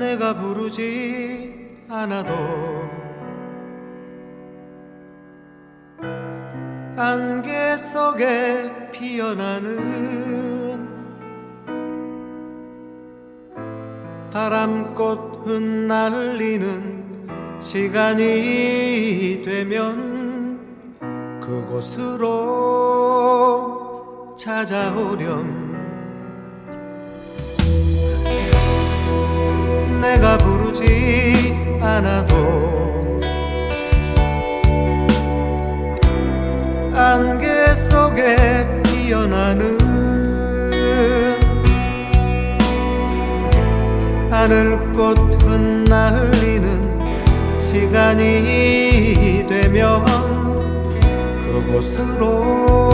내가 부르지 않아도 안개 속에 피어나는 바람꽃 흩날리는 시간이 되면 그곳으로 찾아오렴 않아도 안개 속에 피어나는 하늘꽃 흩날리는 시간이 되면 그곳으로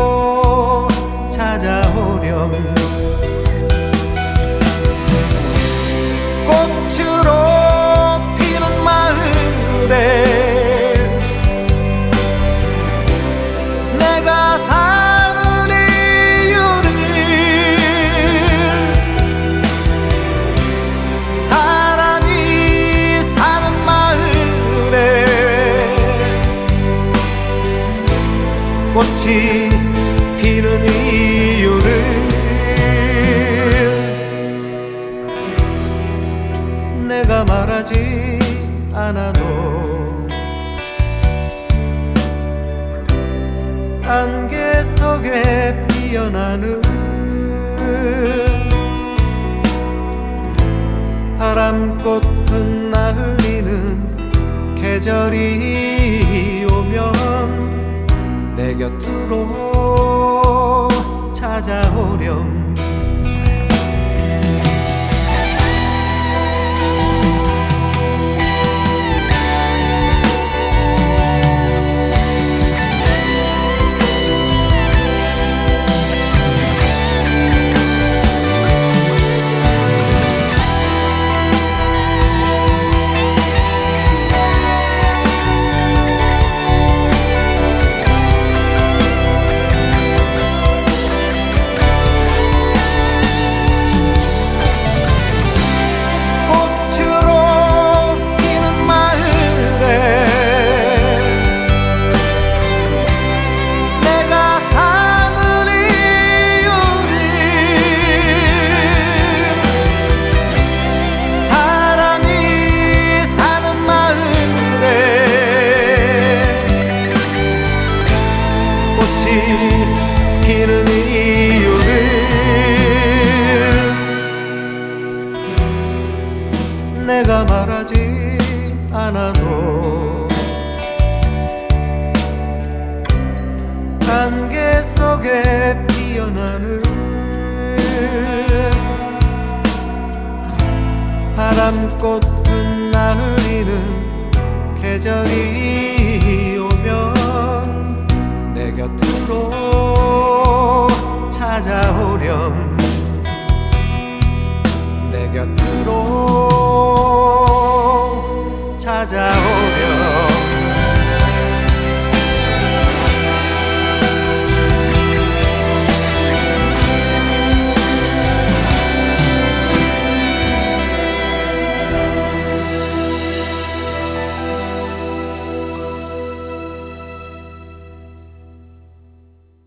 꽃이 피는 이유를 내가 말하지 않아도 안개 속에 피어나는 바람꽃 흩날리는 계절이 오면 내 곁으로 찾아오렴 피는 이유를 내가 말하지 않아도 안개 속에 피어나는 바람꽃 흩날리는 계절이 내 곁으로 찾아오렴. 내 곁으로